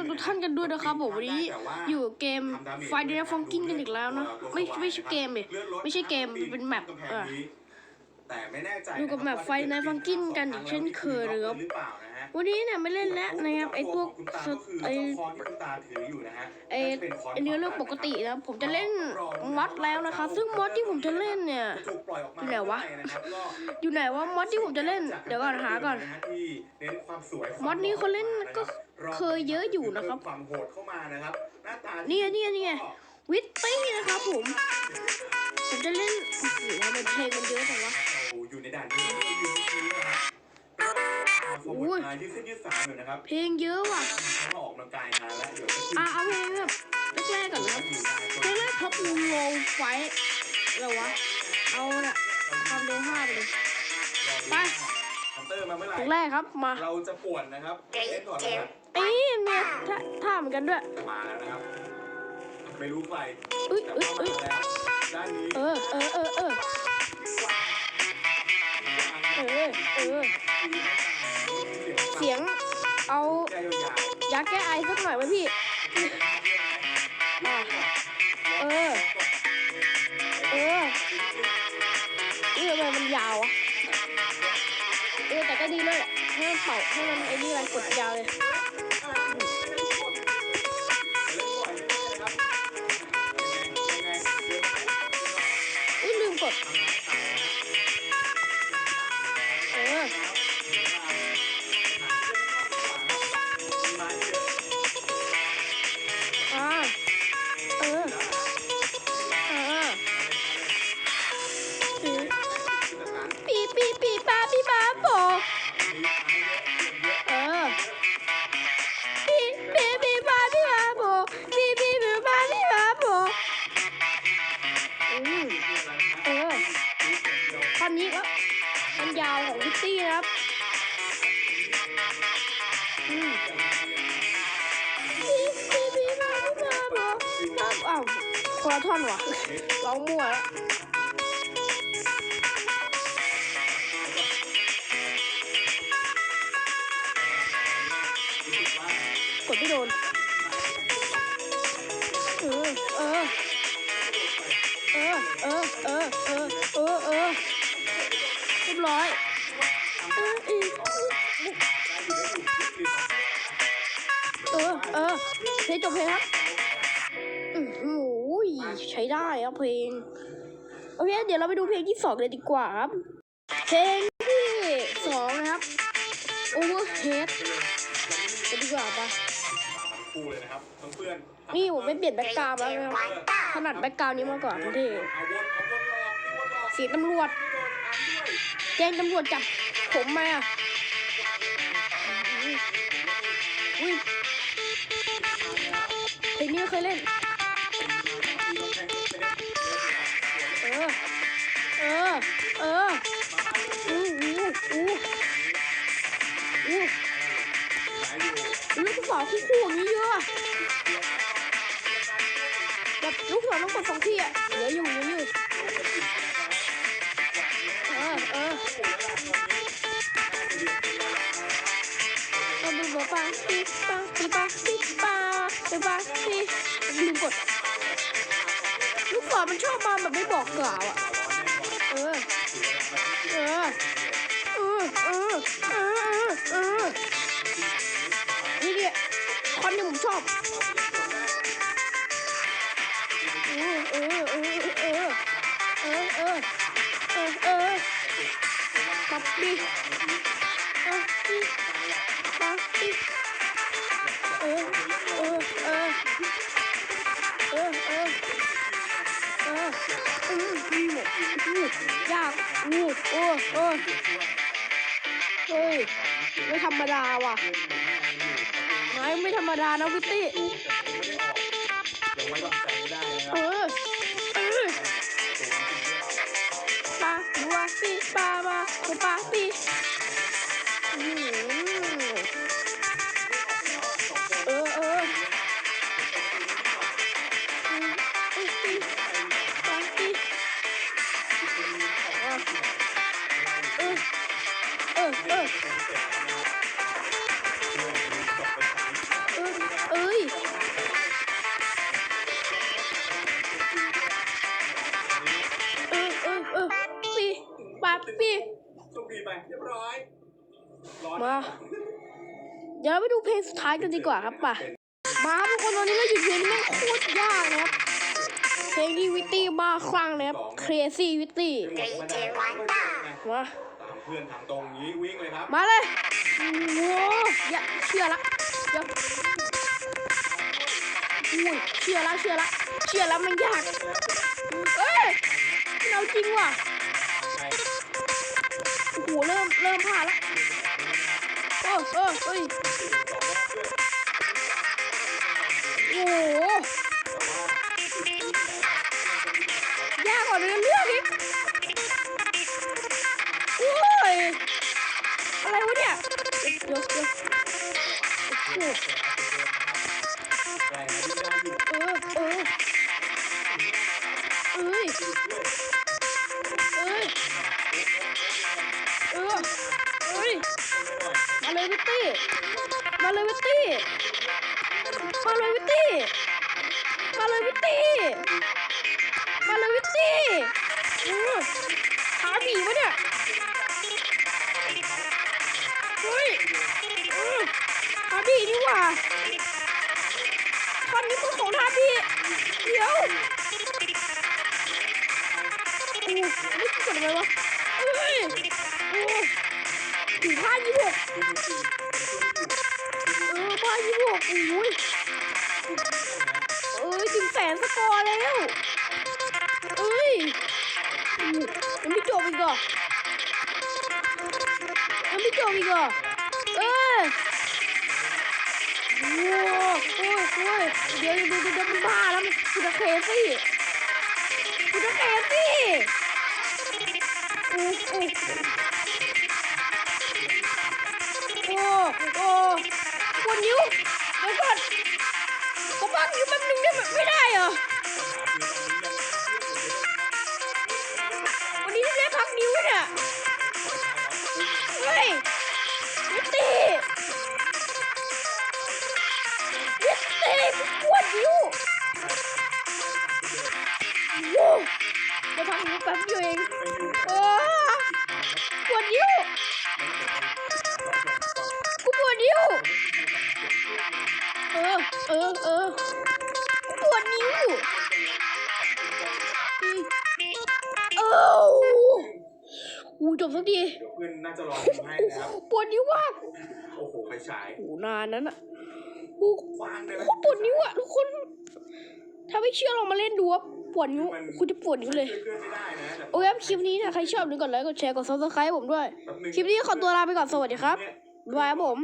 ชมทุกท่านกันด้วยนะครับผมวันนี้อยู่กับเกมไฟเดนฟองกินกันอีกแล้วนะไม่ไม่ใช่เกมดิไม่ใช่เกมเป็นแมปเออแต่ไม่แน่ใจดูกับแมป Five Nights Funkin' กันอีกเช่นเคยเลยครับหรือเปล่านะฮะ วันนี้เนี่ยไม่เล่นแล้วนะครับไอ้พวกคุณตาสก็คือไอ้เจ้าคอนที่คุณตาถืออยู่นะฮะไอ้ไอ้เนื้อเรื่องปกตินะผมจะเล่นมอดแล้วนะคะ ซึ่งมอดที่ผมจะเล่นเนี่ยจะถูกปล่อยออกมาอยู่ไหนวะเมื่อไหร่นะครับก็อยู่ไหนว่ามอดที่ผมจะเล่นเดี๋ยวก่อนหาก่อนที่เน้นความสวยมอดนี้คนเล่นก็เคยเยอะอยู่นะครับเพิ่มความโหดเข้ามานะครับหน้าตาเนี่ยเนี่ยเนี่ยวิตตี้นะครับผมผมจะเล่นโอ้โหทำไมเพลงมันเยอะจังวะเราอยู่ในด่านนี้ ครับโฟอุ้มยนายยืดเส้นยืดสายอยู่นะครับเพลงเยอะว่ะเขาออกกำลังกายนานแล้วเดี๋ยวจะขึ้นอะเอาเพลงแบบแรกๆก่อนนะครับเพลงแรกท็อปวูโลไฟอะไรวะเอาเนี่ยความเร็วห้าไปเลยไปฮันเตอร์มาเมื่อไหร่เพลงแรกครับมาเราจะป่วนนะครับเล่นก่อนนะครับเอ้ยเนี่ยท่าท่าเหมือนกันด้วยมาแล้วนะครับไม่รู้ใครอุ้ยแต่อุ้ยเข้าอุ้ยมาแล้วด้านนี้เออเออเออเออเออเออ เสียงเอายาแก้ไอสักหน่อยไหมพี่เออ เออเออทำไมมันยาวอะเออแต่ก็ดีเลยแหละให้มันเป่าให้มันไอ้นี่อะไรกดยาวเลย คนละท่อนวะร้องมั่วแล้วกดไม่โดนเออเออเออเออเออเออเออเออเรียบร้อยเอออีเออเออเพลงจบเพลงครับ ใช้ได้ครับเพลงโอเคเดี๋ยวเราไปดูเพลงที่สองเลยดีกว่าครับ เพลงที่สองนะครับ Overhead ไปดีกว่าปะคู่เลยนะครับต้องเพื่อนนี่ผมไม่เปลี่ยนแบ็กกราวด์แล้วนะครับถนัดแบ็กกราวด์นี้มากกว่าทุกทีเอาวนเอาวนหลอกเอาวนหลอกเสียงตำรวจโดนอันด้วยแจ้งตำรวจจับผมมาอะอุ้ยเพลงนี้ไม่เคยเล่น เอออู้อู้อู้อู้ลูกศรคู่คู่อย่างนี้เยอะแบบลูกศรต้องกดสองทีอะเหลืออยู่เหลืออยู่เออเออเอาดูบอกปาปีปาปีปาปีปาปีปาปีลืมกดลูกศรมันชอบมาแบบไม่บอกกล่าวอะ ออเออเออเออปับปีปับปีปับปีเออเออเออเออเออเอออืมอืมอืมยากอู้โอ้โอ้เฮ้ยไม่ธรรมดาว่ะไม่ไม่ธรรมดานะวิตตี้ยังไม่วางใจได้ เออเออเออเอ้เออเออเออปีปาปีโชคดีไปเย้ร้อยมา เดี๋ยวไปดูเพลงสุดท้ายกันดีกว่าครับป่ะมาทุกคนตอนนี้เราอยู่เพลงแม่งโคตรยากครับ เพลงที่วิตตี้บ้าคลั่งนะครับ crazy วิตตี้ไม่หมดไม่ได้ไม่เจอไงมาตามเพื่อนทางตรงนี้วิ่งเลยครับมาเลยโอ้โหอย่าเชื่อละเดี๋ยวอุ้ยเชื่อละเชื่อละเชื่อละมันยากเอ้ยมันเอาจริงว่ะโอ้โหเริ่มเริ่มผ่านละเออเออเฮ้ยโอ้โห อะไรวะเนี่ยเดี๋ยวเดี๋ยวโอ้โหเออเออเอ้ยเอ้ยเออเอ้ยมาเลยวิตตี้มาเลยวิตตี้มาเลยวิตตี้มาเลยวิตตี้มาเลยวิตตี้เออขาหมีวะเนี่ย บีนี่หว่าท่อนนี้คือของทาบีเดี๋ยวโอ้ไม่กดอะไรวะเฮ้ยโอ้ถึงผ้ายี่หกเออผ้ายี่หกโอ้ยเอ้ยถึงแสนสกอร์แล้วเอ้ยยังไม่จบอีกเหรอยังไม่จบอีกเหรอเอ อโอ้โอ้ยโอ้ยเดี๋ยวเดี๋ยวเดี๋ยวมันบ้าแล้วมันกูจะเคซี่กูจะเคซี่โอ้โอ้โอ้โอ้ปวดนิ้วเดี๋ยวก่อนขอพักนิ้วแป๊บนึงได้ไมไม่ได้เหรอวันนี้ได้พักนิ้วเนี่ยเฮ้ย เออ เออ เออปวดนิ้วเอออู้จบสักทีเดี๋ยวเพื่อนน่าจะรอทำให้นะครับ ปวดนิ้วมากโอ้โหไปฉายโอ้นานนั้นอะโอ้างเลยโคตรปวดนิ้วอะทุกคน ถ้าไม่เชื่อลองมาเล่นดูว่าปวดนิ้วคุณจะปวดนิ้วเลยเพื่อนไม่ได้นะแต่โอเคคลิปนี้นะใครชอบอย่าลืมกดไลค์กดแชร์กดซับสไครต์ผมด้วย คลิปนี้ขอตัวลาไปก่อนสวัสดีครับบายผม